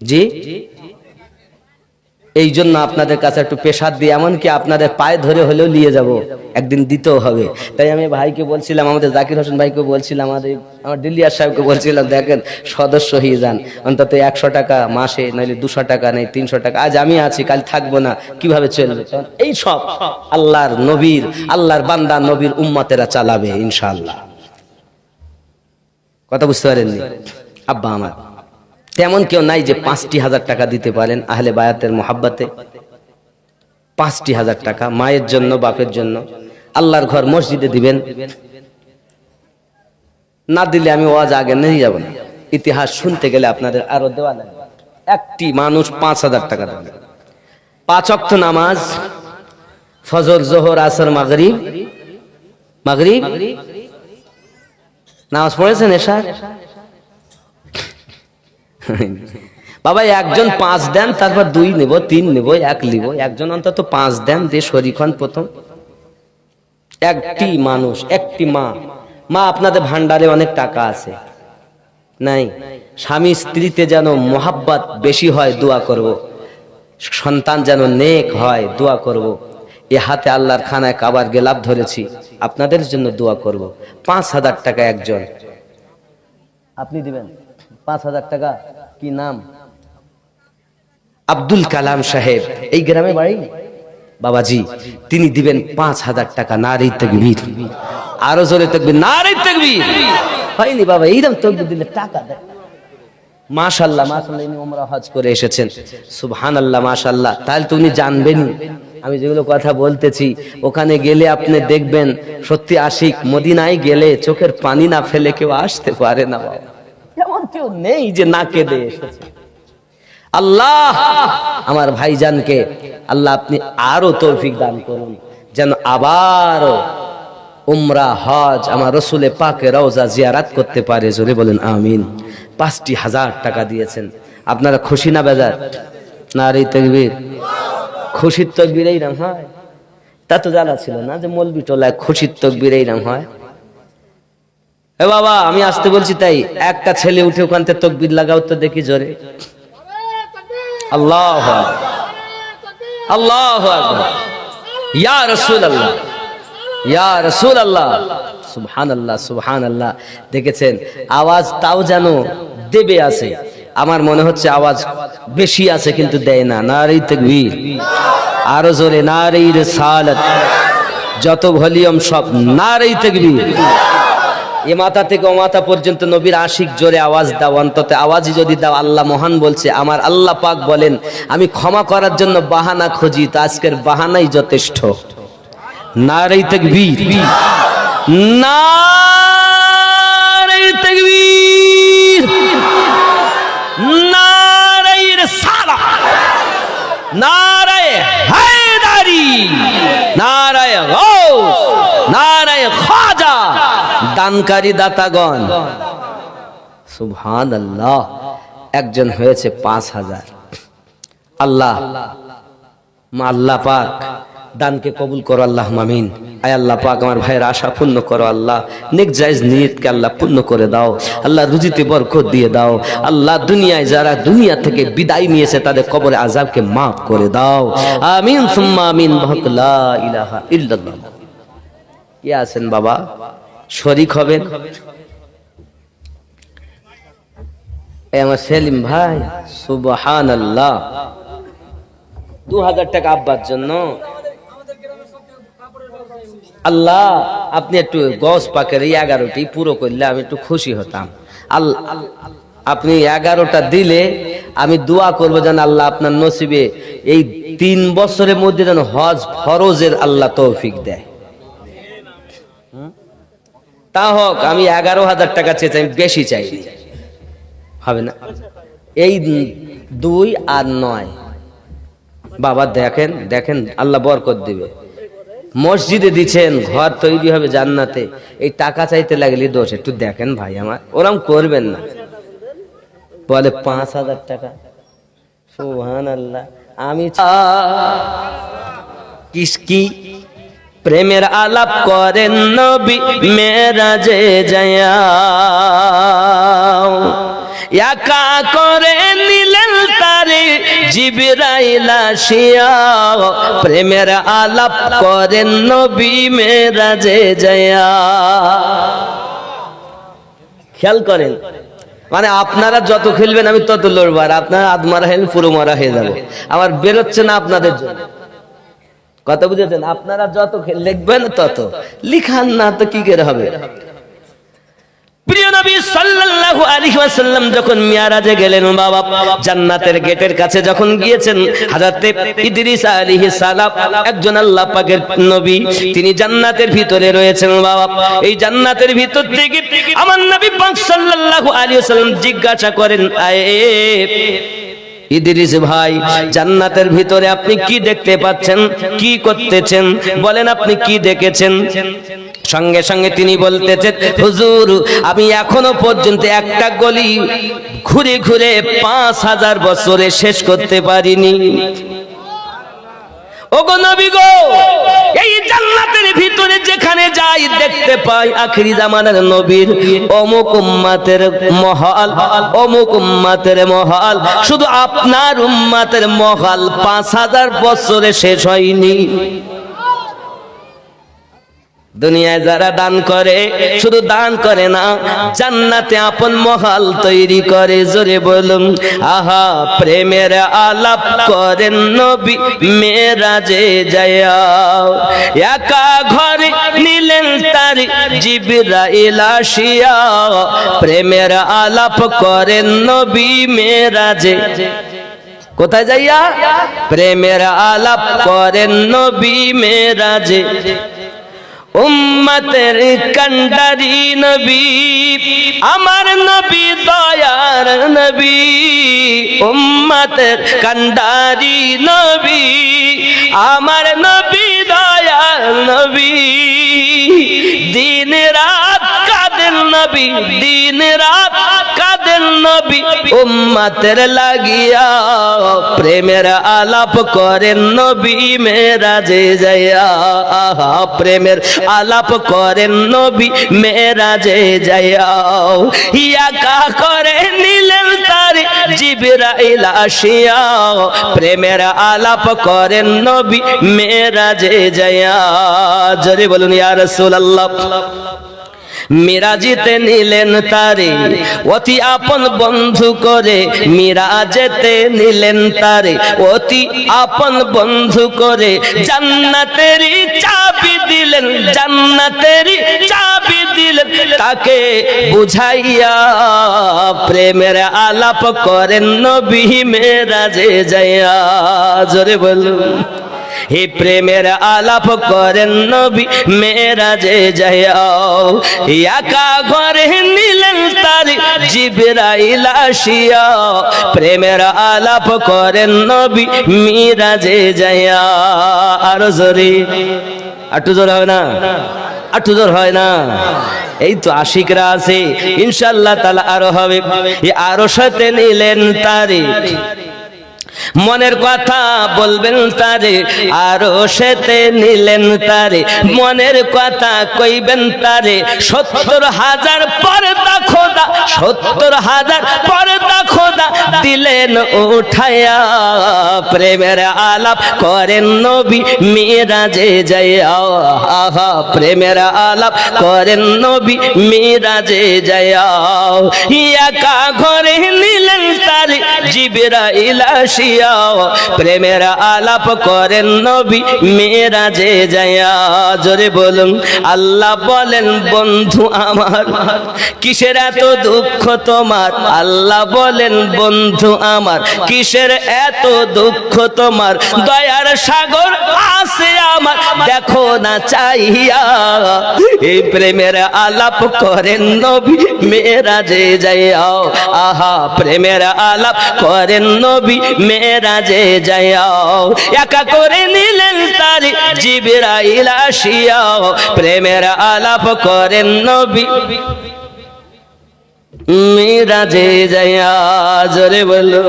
জি? এই জন্য আপনাদের কাছে একটু পেশার দিয়ে এমনকি আপনাদের পায়ে ধরে হলেও নিয়ে যাব, একদিন দিতেও হবে। তাই আমি ভাইকে বলছিলাম, আমাদের জাকির হোসেন ভাইকে বলছিলাম, আমাদের আমার দিল্লিয়ার সাহেবকে বলছিলাম, দেখেন, সদস্য হয়ে যান, অন্তত একশো টাকা মাসে নইলে দুশো টাকা নেই তিনশো টাকা, আজ আমি আছি, কাল থাকব না, কীভাবে চলবে? এই সব আল্লাহর নবীর, আল্লাহর বান্দা নবীর উম্মতেরা চালাবে, ইনশাআল্লাহ। কথা বুঝতে পারেননি? আব্বা আমার। তেমন কেউ নাই যে পাঁচটি হাজার টাকা দিতে পারেন আহলে বায়াতের মোহাব্বাতে। পাঁচটি হাজার টাকা, মায়ের জন্য, বাপের জন্য। আল্লাহর ঘর মসজিদে দিবেন। না দিলে আমি ওয়াজ আগে নিয়ে যাব না। ইতিহাস শুনতে গেলে আপনাদের আরও দেওয়া লাগবে। একটি মানুষ পাঁচ হাজার টাকা দেবে। পাঁচ অক্ত নামাজ, ফজর, জোহর, আসর, মাগরিব। মাগরিব? নামাজ পড়েছেন এসা বাবা, একজন পাঁচ দেন, তারপর দুই নেব, তিন নেব, এক নিব একজন অন্তত পাঁচ দেন, দিয়ে শরীখন প্রথম। একটি মানুষ, একটি মা। মা, আপনাদের ভান্ডারে অনেক টাকা আছে। নাই। স্বামী স্ত্রীতে যেন মোহাব্বত বেশি হয়, দোয়া করব। সন্তান যেন নেক হয়, দোয়া করব। এ হাতে আল্লাহর খানায় কাবার গেলাপ ধরেছি, আপনাদের জন্য দোয়া করব। পাঁচ হাজার টাকা একজন। আপনি দিবেন। পাঁচ হাজার টাকা কি নাম? আব্দুল কালাম সাহেব। এই গ্রামে বাড়ি? বাবাজি, তিনি দিবেন পাঁচ হাজার টাকা নারী তকবীর। আরও জোরে তকবীর নারী তকবীর। হয়নি বাবা, এইরকম তকবীর দিলে টাকা দেয়। মাশাল্লাহ মাশাল্লাহ ইনি ওমরা হজ করে এসেছেন। সুবহানাল্লাহ মাশাল্লাহ তাহলে তো উনি জানবেন আমি যেগুলো কথা বলতেছি, ওখানে গেলে আপনি দেখবেন, সত্যি আশিক, মদিনায় গেলে চোখের পানি না ফেলে কেউ আসতে পারে না বাবা। এমন কেউ নেই যে না কেঁদে এসেছে। আল্লাহ আমার ভাইজানকে আল্লাহ আপনি আরও তৌফিক দান করুন। যেন আবারও উমরা হজ আমার রসুলে পাকে রওজা জিয়ারাত করতে পারে। জোরে বলেন আমিন। পাঁচটি হাজার টাকা দিয়েছেন। আপনারা খুশি না বেজার? না রে তকবীর। খুশির তকবীর এইরাম হয়? তা তো জানা ছিল না যে মলবি টোলায় খুশির তকবীর এইরাম হয়? এ বাবা, আমি আসতে বলছি তাই, একটা ছেলে উঠে ওখান থেকে তকবির লাগাও তো দেখি জোরে। আল্লাহ আল্লাহ ইয়া রসুল আল্লাহ ইয়া রসুল আল্লাহ সুবহান আল্লাহ সুবহান আল্লাহ দেখেছেন, আওয়াজ তাও যেন দেবে আছে। আমার মনে হচ্ছে আওয়াজ বেশি আছে কিন্তু দেয় না। নারী তকবীর। আরও জোরে নারী সালাত। যত ভলিউম সব নারী তকবীর। এ মাথা থেকে ও মাথা পর্যন্ত নবীর আশিক জোরে আওয়াজ দাও, অন্তত আওয়াজই যদি দাও, আল্লাহ মহান বলছে, আমার আল্লাহ পাক বলেন, আমি ক্ষমা করার জন্য বাহানা খুঁজি, তো আজকের বাহানাই যথেষ্ট। নারী তকবীর। নারী দানকারী দাতাগণ সুবহান আল্লাহ একজন হয়েছে পাঁচ হাজার। আল্লাহ, মা আল্লাহ পাক দানকে কবুল করো, আল্লাহ মামিন। আয় আল্লাহ পাক, আমার ভাইয়ের আশা পূর্ণ করো, আল্লাহ। নেক জায়েজ নিয়তকে আল্লাহ পূর্ণ করে দাও। আল্লাহ রুজিতে বরকত দিয়ে দাও। আল্লাহ দুনিয়ায় যারা দুনিয়া থেকে বিদায় নিয়েছে, তাদের কবরে আজাবকে মাফ করে দাও। আমিন, সুম্মা আমিন। বহক লা ইলাহা ইল্লাল্লাহ। কে আছেন বাবা? শরিক হবেন আমার সেলিম ভাই সুবহান আল্লাহ দু হাজার টাকা আব্বার জন্য। আল্লাহ, আপনি একটু গস পাকের এই এগারোটি পুরো করলে আমি একটু খুশি হতাম। আপনি এগারোটা দিলে আমি দোয়া করব যেন আল্লাহ আপনার নসিবে এই তিন বছরের মধ্যে যেন হজ ফরজের আল্লাহ তৌফিক দেয়। তা হোক, আমি এগারো হাজার টাকা চেয়েছি, আমি বেশি চাই। হবে না? এই দুই আর নয়। বাবা, দেখেন দেখেন, আল্লাহ বরকত দিবে। মসজিদে দিচ্ছেন, ঘর তৈরি হবে জান্নাতে। এই টাকা চাইতে লাগলে দোষ, একটু দেখেন ভাই আমার। ওরম করবেন না। বলে, পাঁচ হাজার টাকা। সুহান আল্লাহ আমি কিসকি প্রেমের আলাপ করেন নবী মেরাজে যায় একা করে নিলেন তারে জিবরাইলা শিয়া প্রেমের আলাপ করেন নবী মেরাজে জয়া খেয়াল করেন মানে আপনারা যত খেলবেন আমি তত লড়বো, আর আপনারা আধ মারা হেন পুরো মারা হয়ে যাবে। আমার বেরোচ্ছে না আপনাদের জন্য। কথা বুঝেছেন? আপনারা যত লিখবেন তত। লিখান না তো কি করে হবে? একজন আল্লাহ নবী, তিনি জান্নাতের ভিতরে রয়েছেন, বাবা। এই জান্নাতের ভিতর থেকে সাল্লাল্লাহু জিজ্ঞাসা করেন ইদ্রিস ভাই, জান্নাতের ভিতরে আপনি কি দেখতে পাচ্ছেন, কি করতেছেন, বলেন আপনি কি দেখেছেন? সঙ্গে সঙ্গে তিনি বলতেছেন, হুজুর, আমি এখনও পর্যন্ত একটা গলি ঘুরে ঘুরে পাঁচ হাজার বছরে শেষ করতে পারিনি। ওগো নবী গো, এই জান্নাতের ভিতরে যেখানে যাই দেখতে পাই আখিরি জামানার নবীর অমুক উম্মাতের মহাল, অমুক উম্মাতের মহাল। শুধু আপনার উম্মাতের মহাল পাঁচ হাজার বছরে শেষ হয়নি। দুনিয়ায় যারা দান করে, শুধু দান করে না, জান্নাতে আপন মহাল তৈরি করে, জোরে বলুন, আহা, প্রেমের আলাপ করেন নবী মেরাজে যায়া একা ঘরে নিলেন তার জিবরাইল আসিয়া। প্রেমের আলাপ করেন নবী মেরাজে কোথায় যাইয়া? প্রেমের আলাপ করেন নবী মেরাজে উম্মতের কন্ডারি নবী, আমার নবী, দয়ার নবী, উম্মতের কন্ডারি নবী, আমার নবী, দয়ার নবী, দিন রাত নবী, দিন রাত কাদের নবী? উম্মতের লাগিয়া প্রেমের আলাপ করেন নবী, মেরাজে যাইয়া। প্রেমের আলাপ করেন নবী, মেরাজে যাইয়া। ইয়াকা করে নিলেন তার জিবরাইল আসিয়া। প্রেমের আলাপ করেন নবী, মেরাজে যাইয়া। জোরে বলুন, ইয়া রাসূলুল্লাহ। মিরাজিতে নিলেন তারে, অতি আপন বন্ধু করে মিরাজেতে নিলেন তারে, অতি আপন বন্ধু করে জান্নাতেরই চাবি দিলেন জান্নাতেরই চাবি দিলেন। তাকে বুঝাইয়া প্রেমের আলাপ করেন নবী মেরাজে যাইয়া, জোরে বলুন। হে প্রেমের আলাপ করেন নবী মেরাজে যাও একা ঘরে নিলেন তার জিবরাইল আসিয়া। প্রেমের আলাপ করেন নবী মিরাজে যাইয়া। আরও জোরে। আটু জোর হয় না? আটু জোর হয় না? এই তো আশিকরা আছে ইনশাল্লাহ তালা আরও হবে। আরও সাথে নিলেন তারে। মনের কথা বলবেন তারে, আরও সেতে নিলেন তারে। মনের কথা কইবেন তারে, সত্তর হাজার পর্দা খোদা, সত্তর হাজার পর্দা খোদা দিলেন উঠায়া। প্রেমের আলাপ করেন নবী মিরাজে যাইয়া। আহা, প্রেমের আলাপ করেন নবী মিরাজে যাইয়া। একা ঘরে নিলেন তারে, জিবরাইল আসিয়া প্রেমের আলাপ করেন নবী মেরাজে যাইয়া। জোরে বলুন, আল্লাহ বলেন, বন্ধু আমার, কিসের এত দুঃখ তোমার? আল্লাহ বলেন, বন্ধু আমার, কিসের এত দুঃখ তোমার? দয়ার সাগর আছে আমার, দেখো না চাইয়া এই প্রেমের আলাপ করেন নবী যে যাইয়া। আহা, প্রেমের আলাপ করেন নবী মেরাজে যাও একা করে নিলেন তার জিবরাইল আসিয়াও। প্রেমের আলাপ করেন নবী। মেয়েরাজে যায়া জোরে বলো।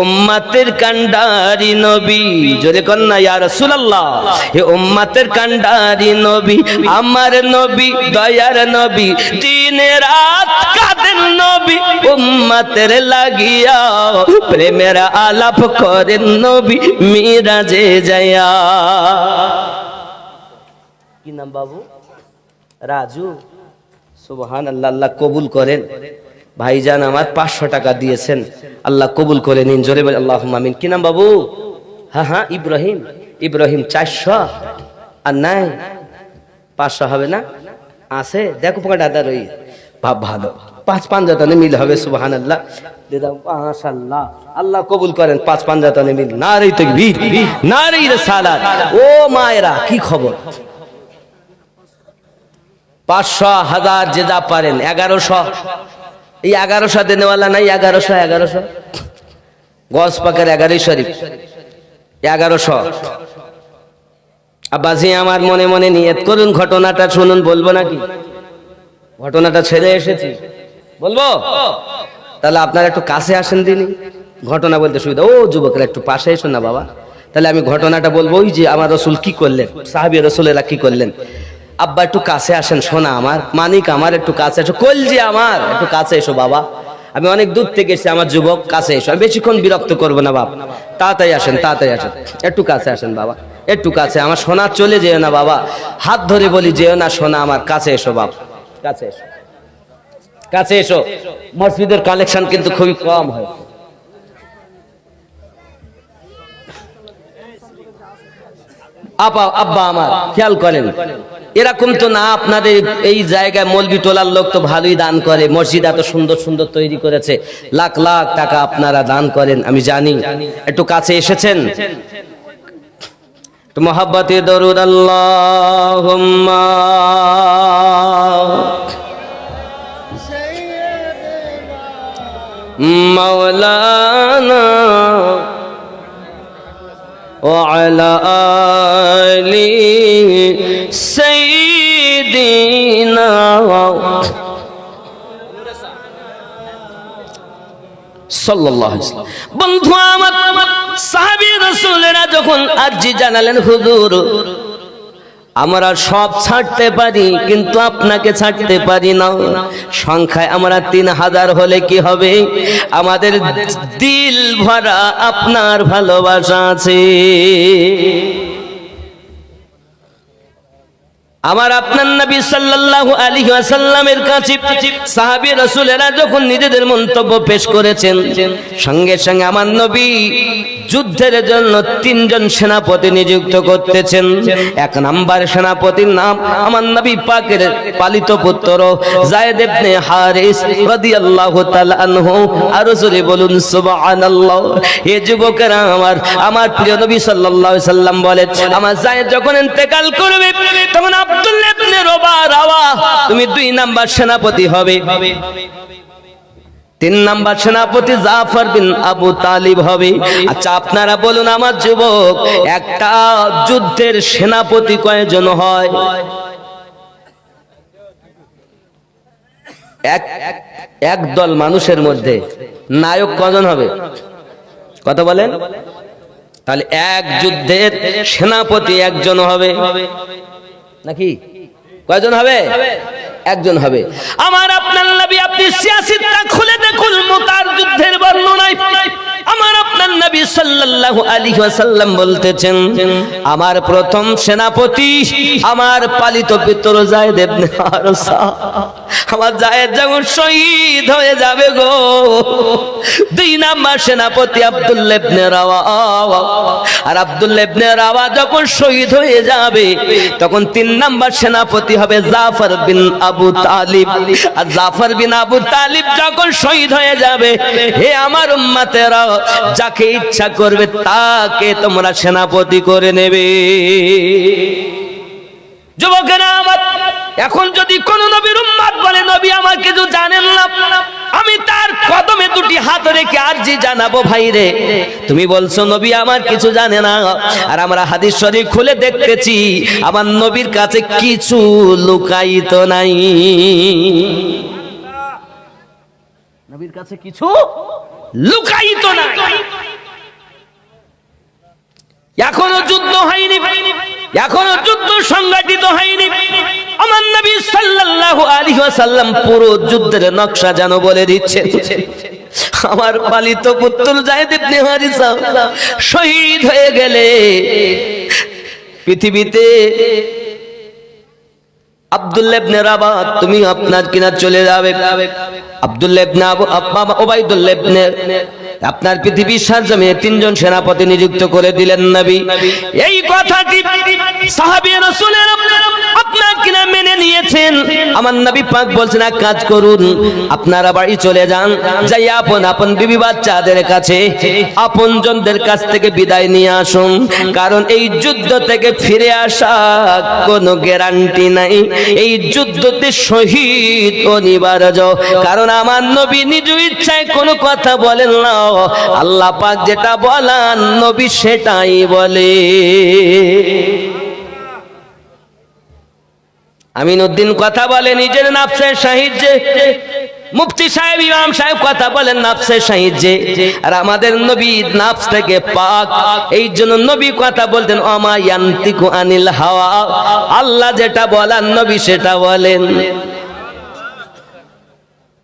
উম্মাতের কান্ডারি নবী। জোরে কন্যা, ইয়া রাসূলুল্লাহ। হে উম্মাতের কান্ডারি নবী, আমার নবী, দয়ার নবী, দিন রাত কাঁদেন নবী, উম্মাতের লাগিয়া প্রেমের আলাপ করেন নবী, মিরাজে যায়া কি নাম বাবু? রাজু। সুবহান আল্লাহ আল্লাহ কবুল করেন। ভাইজান আমার পাঁচশো টাকা দিয়েছেন। আল্লাহ কবুল করে নিন। জোরে আল্লাহ আমিন। কি নাম বাবু? হ্যাঁ হ্যাঁ ইব্রাহিম। ইব্রাহিম চারশো। আর নাই? পাঁচশো হবে না? আছে? দেখো পোকা দাদা রই। ভাব, ভালো। পাঁচ পাঞ্জাতনে মিল হবে সুবহান আল্লাহ আল্লাহ কবুল করেন, পাঁচ পাঞ্জাতনে মিল। নারী তাকবীর, নারী রিসালাত। ও মায়েরা, কি খবর? পাঁচশো হাজার যে যা পারেন, এগারোশো। এই এগারোশো দেনেওয়ালা নাই, এগারোশো এগারোশো। গজ পাকের এগারোই শরীফ। এগারোশো। আব্বাজি আমার মনে মনে নিয়ত করুন, ঘটনাটা শুনুন, বলব নাকি? ঘটনাটা ছেড়ে এসেছি। বলব? তাহলে আপনারা একটু কাছে আসেন দিনই ঘটনা বলতে সুবিধা। ও, যুবকরা, একটু পাশে এসো না, বাবা। তাহলে আমি ঘটনাটা বলব, ওই যে আমার রসুল কি করলেন? সাহাবি রসুলেরা কি করলেন? আব্বা, একটু কাছে আসেন, শোনা আমার। মানিক আমার, একটু কাছে এসো কলজি আমার, একটু কাছে এসো, বাবা। আমি অনেক দূর থেকে এসে আমার যুবক, কাছে এসো। আমি বেশিক্ষণ বিরক্ত করব না বাবা তাড়াতাড়ি আসেন তাড়াতাড়ি আসেন। একটু কাছে আসেন, বাবা। একটু কাছে, আমার সোনা চলে যেও না, বাবা। হাত ধরে বলি, যেও না, সোনা আমার, কাছে এসো বাবা কাছে এসো। কাছে এসো। মসজিদের কালেকশন কিন্তু খুবই কম হয়। আপা, আব্বা আমার, খেয়াল করেন। এরকম তো না, আপনাদের এই জায়গায় মলবি টোলার লোক তো ভালোই দান করে, মসজিদ এত সুন্দর সুন্দর তৈরি করেছে, লাখ লাখ টাকা আপনারা দান করেন, আমি জানি। একটু কাছে এসেছেন? মহাব্বতে দরুদ আল্লাহ মৌলানা وعلى آل سيدنا সাল্লাল্লাহু আলাইহি ওয়াসাল্লাম। বন্ধু আমার সাহাবী রাসূলেরা যখন আরজি জানালেন হুজুর আমরা সব ছাড়তে পারি, কিন্তু আপনাকে ছাড়তে পারি না। সংখ্যায় আমরা তিন হাজার হলে কি হবে? আমাদের দিল ভরা আপনার ভালোবাসা আছে। আমার আপনার নবী সাল্লাল্লাহু আলাইহি ওয়াসাল্লামের কাছে সাহাবী রাসূলেরা যখন নিজেদের মন্তব্য পেশ করেছেন, সঙ্গে সঙ্গে আমার নবী যুদ্ধের জন্য তিনজন সেনাপতি নিযুক্ত করতেছেন। এক নাম্বার সেনাপতির নাম আমার নবী পাকের পালিত পুত্র জায়েদ ইবনে হারিস রাদিয়াল্লাহু তাআলা আনহু। আর জোরে বলুন, সুবহানাল্লাহ। হে যুবকেরা, আমার আমার প্রিয় নবী সাল্লাল্লাহু আলাইহি সাল্লাম বলেন, আমার জায়েদ যখন ইন্তেকাল করবে, তখন আব্দুল্লাহ তুমি দুই নাম্বার সেনাপতি হবে। তিন নাম্বার সেনাপতি জাফর বিন আবু তালিব হবে। আচ্ছা আপনারা বলুন আমার যুবক, একটা যুদ্ধের সেনাপতি কয়জন হয়? এক এক দল মানুষের মধ্যে। নায়ক কজন হবে? কথা বলেন। তাহলে এক যুদ্ধের সেনাপতি একজন হবে। নাকি? কয়জন হবে? একজন হবে। আমার আপনার নবী আপনি সিয়াসিতটা খুলে দেখুন, মুতার যুদ্ধের বর্ণনায়। আমার আপনার নবী সাল্লাল্লাহু আলাইহি ওয়াসাল্লাম বলতেছেন, আমার প্রথম সেনাপতি আমার পালিত পিতর জায়েদ ইবনে হারসা আমার জায়েদ যখন শহীদ হয়ে যাবে গো। দুই নাম্বার সেনাপতি আব্দুল্লাহ ইবনে রাওয়া। আর আব্দুল্লাহ ইবনে রাওয়া যখন শহীদ হয়ে যাবে, তখন তিন নাম্বার সেনাপতি হবে জাফর বিন আবু তালিব। আর জাফর বিন আবু তালিব যখন শহীদ হয়ে যাবে, হে আমার উম্মতেরা, যাকে ইচ্ছা করবে তাকে তোমরা সেনাপতি করে নেবে। যুবকেরা আমার, এখন যদি কোন নবীর উম্মাদ বলে, নবী আমাকে কিছু জানেন না আমি তার কদমে দুটি হাত রেখে আরজি জানাব ভাই রে। তুমি বলছো নবী আমার কিছু জানে না। আর আমরা হাদিস শরীফ খুলে দেখতেছি আমার নবীর কাছে কিছু লুকাইত নাই। নবীর কাছে কিছু লুকাইত না এখনও যুদ্ধ হয়নি এখনও যুদ্ধ সংঘটিত হয়নি। আমার নবী সাল্লাল্লাহু আলাইহি ওয়াসাল্লাম পুরো যুদ্ধের নকশা যেন বলে দিচ্ছে। আমার পালিত পুত্র জায়েদ ইবনে হারিসা শহীদ হয়ে গেলে পৃথিবীতে আব্দুল্লাহ ইবনে তুমি আপনার কিনা চলে যাবে। আব্দুল্লাহ ইবনে আবু, আব্বা ওবাইদুল্লাহ ইবনে, আপনার পৃথিবীর তিনজন সেনাপতি নিযুক্ত করে দিলেন নবী। এই কথাটি সাহাবী রাসূলের আপনার মেনে নিয়েছেন? আমার নবী পাক বলছেন, এক কাজ করুন, আপনারা বাড়ি চলে যান, যাই আপন আপন বিবি বাচ্চাদের কাছে, আপন জনদের কাছ থেকে বিদায় নিয়ে আসুন। কারণ এই যুদ্ধ থেকে ফিরে আসা কোনো গ্যারান্টি নাই। এই যুদ্ধতে শহীদ অনিবার্য। কারণ আমার নবী নিজ ইচ্ছায় কোনো কথা বলেন না। আল্লাহ পাক যেটা বলান, নবী সেটাই বলে। আমিনুদ্দিন কথা বলে নিজের নাফসের সাহিত্যে মুফতি সাহেব, ইমাম সাহেব কথা বলেন নাফসের সাহিত্যে আর আমাদের নবী নাফস থেকে পাক। এই জন্য নবী কথা বলতেন অমায়ান্তিকু আনিল হাওয়া। আল্লাহ যেটা বলার নবী সেটা বলেন।